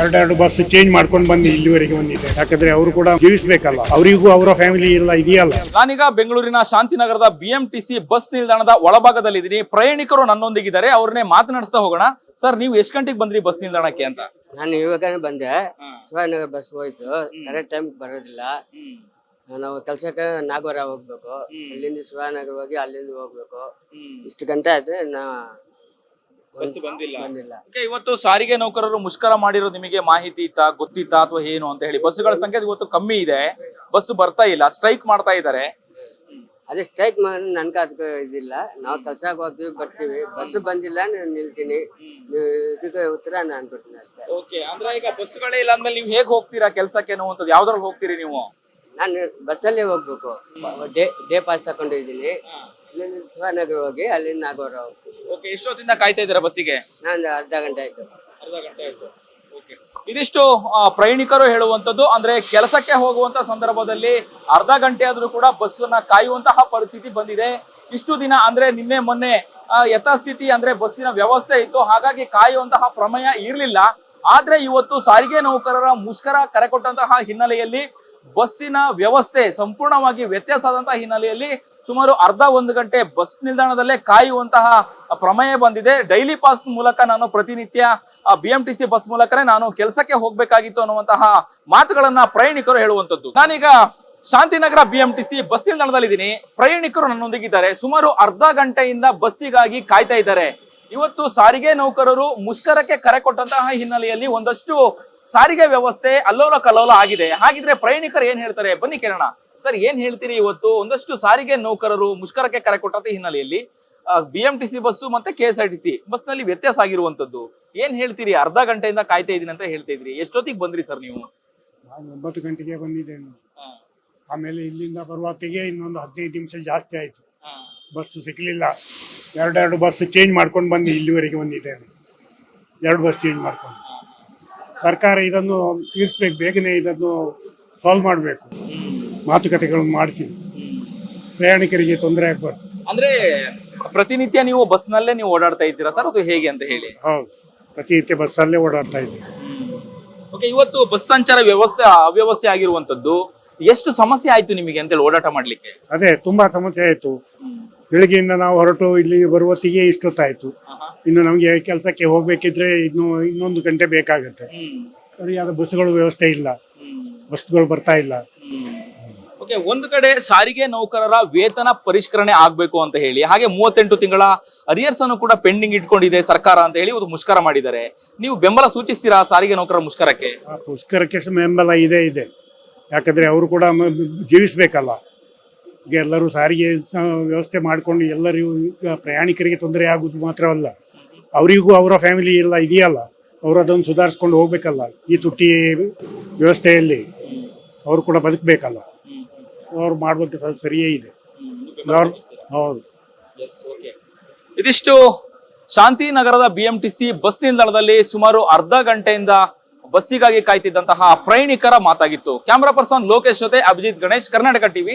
ಎರಡೆರಡು bus change ಮಾಡ್ಕೊಂಡು ಬಂದು ಇಲ್ಲಿವರೆಗೆ ಬಂದಿದೆ. ಯಾಕಂದ್ರೆ ಅವರು ಕೂಡ ಜೀವಿಸಬೇಕಲ್ಲ. ಅವರಿಗೂ ಅವರ ಫ್ಯಾಮಿಲಿ ಇಲ್ಲ ಇದೆಯಲ್ಲ. ನಾನೀಗ ಬೆಂಗಳೂರಿನ ಶಾಂತಿನಗರದ ಬಿಎಂಟಿಸಿ ಬಸ್ ನಿಲ್ದಾಣದ ಒಳಭಾಗದಲ್ಲಿ ಇದೀನಿ ಪ್ರಯಾಣಿಕರು ನನ್ನೊಂದಿಗಿದ್ದಾರೆ. ಅವ್ರನ್ನೇ ಮಾತನಾಡಿಸ್ತಾ ಹೋಗೋಣ. ಸರ್ ನೀವು ಎಷ್ಟು ಗಂಟೆಗೆ ಬಂದ್ರಿ ಬಸ್ ನಿಲ್ದಾಣಕ್ಕೆ ಅಂತ? ನಾನು ಇವಾಗನೇ ಬಂದೆ. ಶಿವಾನಗರ ಬಸ್ ಹೋಯ್ತು. ಕರೆಕ್ಟ್ ಟೈಮ್ ಬರೋದಿಲ್ಲ. ನಾವು ಕೆಲ್ಸಕ್ಕೆ ನಾಗವರ ಹೋಗ್ಬೇಕು. ಇಲ್ಲಿಂದ ಶಿವಾನಗರ ಹೋಗಿ ಅಲ್ಲಿಂದ ಹೋಗ್ಬೇಕು. ಇಷ್ಟು ಗಂಟೆ ಆಯ್ತು. ನಾ ಬಂದಿಲ್ಲ. ಬಂದಿಲ್ಲ. Okay, ಇವತ್ತು ಸಾರಿಗೆ ನೌಕರರು ಮುಷ್ಕರ ಮಾಡಿರೋ ನಿಮಗೆ ಮಾಹಿತಿ ಇತ್ತಾ ಗೊತ್ತಿತ್ತಾ ಅಥವಾ ಏನು ಅಂತ ಹೇಳಿ? ಬಸ್ಗಳ ಸಂಖ್ಯೆ ಇವತ್ತು ಕಮ್ಮಿ ಇದೆ. ಬಸ್ ಬರ್ತಾ ಇಲ್ಲ ಸ್ಟ್ರೈಕ್ ಮಾಡ್ತಾ ಇದ್ದಾರೆ. ಅದೇ ಸ್ಟ್ರೈಕ್ ಮಾಡಿ ನನ್ಗೆ ಅದಕ್ಕೆ ಇದಿಲ್ಲ. ನಾವು ಕೆಲ್ಸಕ್ಕೆ ಹೋಗ್ತೀವಿ ಬರ್ತೀವಿ. ಬಸ್ ಬಂದಿಲ್ಲ ನಾನು ನಿಲ್ತೀನಿ. ನೀವು ಇದಕ್ಕೆ ಉತ್ತರ ನಾನು ಕೊಡ್ತೀನಿ ಅಷ್ಟೇ. ಓಕೆ ಅಂದ್ರೆ ಈಗ ಬಸ್ಗಳೇ ಇಲ್ಲ ಅಂದ್ಮೇಲೆ ನೀವು ಹೇಗೆ ಹೋಗ್ತೀರಾ ಕೆಲಸಕ್ಕೆ ಅನ್ನುವಂಥದ್ದು ಯಾವ್ದ್ರಲ್ಲಿ ಹೋಗ್ತೀರಿ ನೀವು? ನಾನು ಬಸ್ಸಲ್ಲೇ ಹೋಗ್ಬೇಕು. ಡೇ ಡೇ ಪಾಸ್ ತಗೊಂಡಿದ್ದೀನಿ ಇಲ್ಲಿಂದ ಶಿವಾನಗರ ಹೋಗಿ ಅಲ್ಲಿಂದ ನಾಗೋರ ಓಕೆ ಎಷ್ಟೊತ್ತಿಂದ ಕಾಯ್ತಾ ಇದ್ದೀರಾ ಬಸ್ಸಿಗೆ? ನಾನು ಅರ್ಧ ಗಂಟೆ ಆಯ್ತು. ಅರ್ಧ ಗಂಟೆ ಆಯ್ತು. Okay. ಇದಿಷ್ಟು ಆ, ಪ್ರಯಾಣಿಕರು ಹೇಳುವಂತದ್ದು ಅಂದ್ರೆ ಕೆಲಸಕ್ಕೆ ಹೋಗುವಂತ ಸಂದರ್ಭದಲ್ಲಿ ಅರ್ಧ ಗಂಟೆ ಆದ್ರೂ ಕೂಡ ಬಸ್ಸನ್ನ ಕಾಯುವಂತಹ ಪರಿಸ್ಥಿತಿ ಬಂದಿದೆ. ಇಷ್ಟು ದಿನ ಅಂದ್ರೆ ನಿನ್ನೆ ಮೊನ್ನೆ ಆ, ಯಥಾಸ್ಥಿತಿ ಅಂದ್ರೆ ಬಸ್ಸಿನ ವ್ಯವಸ್ಥೆ ಇತ್ತು. ಹಾಗಾಗಿ ಕಾಯುವಂತಹ ಪ್ರಮೇಯ ಇರಲಿಲ್ಲ. ಆದ್ರೆ ಇವತ್ತು ಸಾರಿಗೆ ನೌಕರರ ಮುಷ್ಕರ ಕರೆಕೊಟ್ಟಂತಹ ಹಿನ್ನೆಲೆಯಲ್ಲಿ ಬಸ್ಸಿನ ವ್ಯವಸ್ಥೆ ಸಂಪೂರ್ಣವಾಗಿ ವ್ಯತ್ಯಾಸ ಆದಂತಹ ಹಿನ್ನೆಲೆಯಲ್ಲಿ ಸುಮಾರು ಅರ್ಧ ಒಂದು ಗಂಟೆ ಬಸ್ ನಿಲ್ದಾಣದಲ್ಲೇ ಕಾಯುವಂತಹ ಪ್ರಮೇಯ ಬಂದಿದೆ. ಡೈಲಿ ಪಾಸ್ ಮೂಲಕ ನಾನು ಪ್ರತಿನಿತ್ಯ B M T C bus ಮೂಲಕನೇ ನಾನು ಕೆಲಸಕ್ಕೆ ಹೋಗ್ಬೇಕಾಗಿತ್ತು ಅನ್ನುವಂತಹ ಮಾತುಗಳನ್ನ ಪ್ರಯಾಣಿಕರು ಹೇಳುವಂತದ್ದು ನಾನೀಗ Shantinagar B M T C bus ನಿಲ್ದಾಣದಲ್ಲಿದ್ದೀನಿ. ಪ್ರಯಾಣಿಕರು ನನ್ನೊಂದಿಗಿದ್ದಾರೆ. ಸುಮಾರು ಅರ್ಧ ಗಂಟೆಯಿಂದ ಬಸ್ಸಿಗಾಗಿ ಕಾಯ್ತಾ ಇದ್ದಾರೆ. ಇವತ್ತು ಸಾರಿಗೆ ನೌಕರರು ಮುಷ್ಕರಕ್ಕೆ ಕರೆ ಕೊಟ್ಟಂತಹ ಹಿನ್ನೆಲೆಯಲ್ಲಿ ಒಂದಷ್ಟು ಸಾರಿಗೆ ವ್ಯವಸ್ಥೆ ಅಲ್ಲೋಲ ಕಲ್ಲೋಲ ಆಗಿದೆ. ಹಾಗಿದ್ರೆ ಪ್ರಯಾಣಿಕರು ಏನ್ ಹೇಳ್ತಾರೆ? ಬನ್ನಿ ಕೇಳೋಣ. ಸರ್ ಏನ್ ಹೇಳ್ತೀರಿ ಇವತ್ತು? ಒಂದಷ್ಟು ಸಾರಿಗೆ ನೌಕರರು ಮುಷ್ಕರಕ್ಕೆ ಕರೆ ಕೊಟ್ಟಂತ ಹಿನ್ನೆಲೆಯಲ್ಲಿ B M T C bus ಮತ್ತೆ K S R T C ಬಸ್ನಲ್ಲಿ ವ್ಯತ್ಯಾಸ ಆಗಿರುವಂತದ್ದು. ಏನ್ ಹೇಳ್ತೀರಿ? ಅರ್ಧ ಗಂಟೆಯಿಂದ ಕಾಯ್ತಾ ಇದೀನಿ ಅಂತ ಹೇಳ್ತಾ ಇದ್ರಿ. ಎಷ್ಟೊತ್ತಿಗೆ ಬಂದ್ರಿ ಸರ್ ನೀವು? ನಾನು ಒಂಬತ್ತು ಗಂಟೆಗೆ ಬಂದಿದ್ದೇನೆ. ಆಮೇಲೆ ಇಲ್ಲಿಂದ ಬರುವತ್ತಿಗೆ ಇನ್ನೊಂದು ಹದಿನೈದು ನಿಮಿಷ ಜಾಸ್ತಿ ಆಯ್ತು. ಬಸ್ಸು ಸಿಕ್ಕಲಿಲ್ಲ ಎರಡೆರಡು ಬಸ್ ಚೇಂಜ್ ಮಾಡ್ಕೊಂಡು ಬಂದು ಇಲ್ಲಿವರೆಗೆ ಬಂದಿದ್ದೇನೆ. ಎರಡು ಬಸ್ ಚೇಂಜ್ ಮಾಡ್ಕೊಂಡು. ಸರ್ಕಾರ ಇದನ್ನು ತೀರಿಸ್ಬೇಕು ಬೇಗನೆ ಇದನ್ನು ಸಾಲ್ವ್ ಮಾಡಬೇಕು. ಮಾತುಕತೆಗಳನ್ನು ಮಾಡಿಸಿ ಪ್ರಯಾಣಿಕರಿಗೆ ತೊಂದರೆ ಆಗಬಾರ್ದು. ಅಂದ್ರೆ ಪ್ರತಿನಿತ್ಯ ನೀವು ಬಸ್ ನಲ್ಲೇ ನೀವು ಓಡಾಡ್ತಾ ಇದ್ದೀರಾ ಸರ್ ಅದು ಹೇಗೆ ಅಂತ ಹೇಳಿ? ಹೌದು. ಪ್ರತಿನಿತ್ಯ ಬಸ್ಸಲ್ಲೇ ಓಡಾಡ್ತಾ ಇದ್ದೀವಿ. ಓಕೆ ಇವತ್ತು ಬಸ್ ಸಂಚಾರ ವ್ಯವಸ್ಥೆ ಅವ್ಯವಸ್ಥೆ ಆಗಿರುವಂತದ್ದು ಎಷ್ಟು ಸಮಸ್ಯೆ ಆಯ್ತು ನಿಮಗೆ ಅಂತೇಳಿ ಓಡಾಟ ಮಾಡ್ಲಿಕ್ಕೆ? ಅದೇ ತುಂಬಾ ಸಮಸ್ಯೆ ಆಯಿತು. ಬೆಳಿಗ್ಗೆಯಿಂದ ನಾವು ಹೊರಟು ಇಲ್ಲಿ ಬರುವತ್ತಿಗೆ ಇಷ್ಟೊತ್ತಾಯಿತು. ಇನ್ನು ನಮಗೆ ಕೆಲಸಕ್ಕೆ ಹೋಗ್ಬೇಕಿದ್ರೆ ಇನ್ನು ಇನ್ನೊಂದು ಗಂಟೆ ಬೇಕಾಗುತ್ತೆ. ಸರಿಯಾದ ಬಸ್ಸುಗಳು ವ್ಯವಸ್ಥೆ ಇಲ್ಲ. ಬಸ್ಗಳು ಬರ್ತಾ ಇಲ್ಲ. ಓಕೆ ಒಂದು ಕಡೆ ಸಾರಿಗೆ ನೌಕರರ ವೇತನ ಪರಿಷ್ಕರಣೆ ಆಗಬೇಕು ಅಂತ ಹೇಳಿ ಹಾಗೆ ಮೂವತ್ತೆಂಟು ತಿಂಗಳ ಅರಿಯರ್ಸ್ ಅನ್ನು ಕೂಡ ಪೆಂಡಿಂಗ್ ಇಟ್ಕೊಂಡಿದೆ ಸರ್ಕಾರ ಅಂತ ಹೇಳಿ ಒಂದು ಮುಷ್ಕರ ಮಾಡಿದ್ದಾರೆ. ನೀವು ಬೆಂಬಲ ಸೂಚಿಸ್ತೀರಾ ಸಾರಿಗೆ ನೌಕರರ ಮುಷ್ಕರಕ್ಕೆ? ಮುಷ್ಕರಕ್ಕೆ ಪುಷ್ಕರಕ್ಕೆ ಬೆಂಬಲ ಇದೆ ಇದೆ. ಯಾಕಂದ್ರೆ ಅವರು ಕೂಡ ಜೀವಿಸಬೇಕಲ್ಲ ಜೀವಿಸ್ಬೇಕಲ್ಲ. ಈಗ ಎಲ್ಲರೂ ಸಾರಿಗೆ ಸ- ವ್ಯವಸ್ಥೆ ಮಾಡಿಕೊಂಡು ಎಲ್ಲರಿಗೂ ಈಗ ಪ್ರಯಾಣಿಕರಿಗೆ ತೊಂದರೆ ಆಗುವುದು ಮಾತ್ರವಲ್ಲ. ಅವರಿಗೂ ಅವರ ಫ್ಯಾಮಿಲಿ ಎಲ್ಲ ಇದೆಯಲ್ಲ, ಅವರು ಅದನ್ನು ಸುಧಾರಿಸ್ಕೊಂಡು ಹೋಗ್ಬೇಕಲ್ಲ ಈ ತುಟ್ಟಿ ವ್ಯವಸ್ಥೆಯಲ್ಲಿ. ಅವರು ಕೂಡ ಬದುಕಬೇಕಲ್ಲ. ಅವ್ರು ಮಾಡುವಂಥದ್ದು ಸರಿಯೇ ಇದೆ. ಹೌದು. ಇದಿಷ್ಟು ಶಾಂತಿನಗರದ ಸಿ ಬಸ್ ನಿಲ್ದಾಣದಲ್ಲಿ ಸುಮಾರು ಅರ್ಧ ಗಂಟೆಯಿಂದ ಬಸ್ಸಿಗಾಗಿ ಕಾಯ್ತಿದ್ದಂತಹ ಪ್ರಯಾಣಿಕರ ಮಾತಾಗಿತ್ತು. ಕ್ಯಾಮರಾ ಪರ್ಸನ್ ಲೋಕೇಶ್ ಜೊತೆ ಅಭಿಜಿತ್ ಗಣೇಶ್, ಕರ್ನಾಟಕ ಟಿವಿ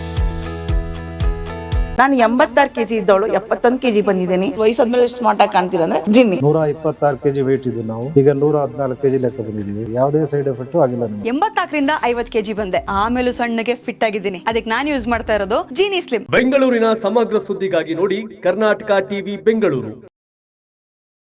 ನಾನು ಎಂಬತ್ತಾರು ಕೆಜಿ ಇದ್ದವಳು ಎಪ್ಪತ್ತೊಂದು ಕೆಜಿ ಬಂದಿದ್ದೀನಿ. ವಯಸ್ಸಾದ್ಮೇಲೆ ಸ್ಮಾರ್ಟ್ ಆಗಿ ಕಾಣ್ತೀರಾ ಅಂದ್ರೆ ಜಿನ್ನಿ. ನೂರ ಇಪ್ಪತ್ತಾರು ಕೆಜಿ ವೇಟ್ ಇದ್ದು ನಾವು. ಈಗ ನೂರ ಹದಿನಾಲ್ಕು ಕೆಜಿ ಲೆಕ್ಕ ಬಂದಿದ್ದೀವಿ. ಯಾವುದೇ ಸೈಡ್ ಎಫೆಕ್ಟ್ ಆಗಿಲ್ಲ ಎಂಬತ್ತಾಕರಿಂದ ಎಂಬತ್ನಾಲ್ಕರಿಂದ ಐವತ್ ಕೆಜಿ ಬಂದೆ. ಆಮೇಲೆ ಸಣ್ಣಗೆ ಫಿಟ್ ಆಗಿದ್ದೀನಿ. ಅದಕ್ಕೆ ನಾನು ಯೂಸ್ ಮಾಡ್ತಾ ಇರೋದು ಜೀನಿ ಸ್ಲಿಮ್ ಬೆಂಗಳೂರಿನ ಸಮಗ್ರ ಸುದ್ದಿಗಾಗಿ ನೋಡಿ ಕರ್ನಾಟಕ ಟಿವಿ ಬೆಂಗಳೂರು.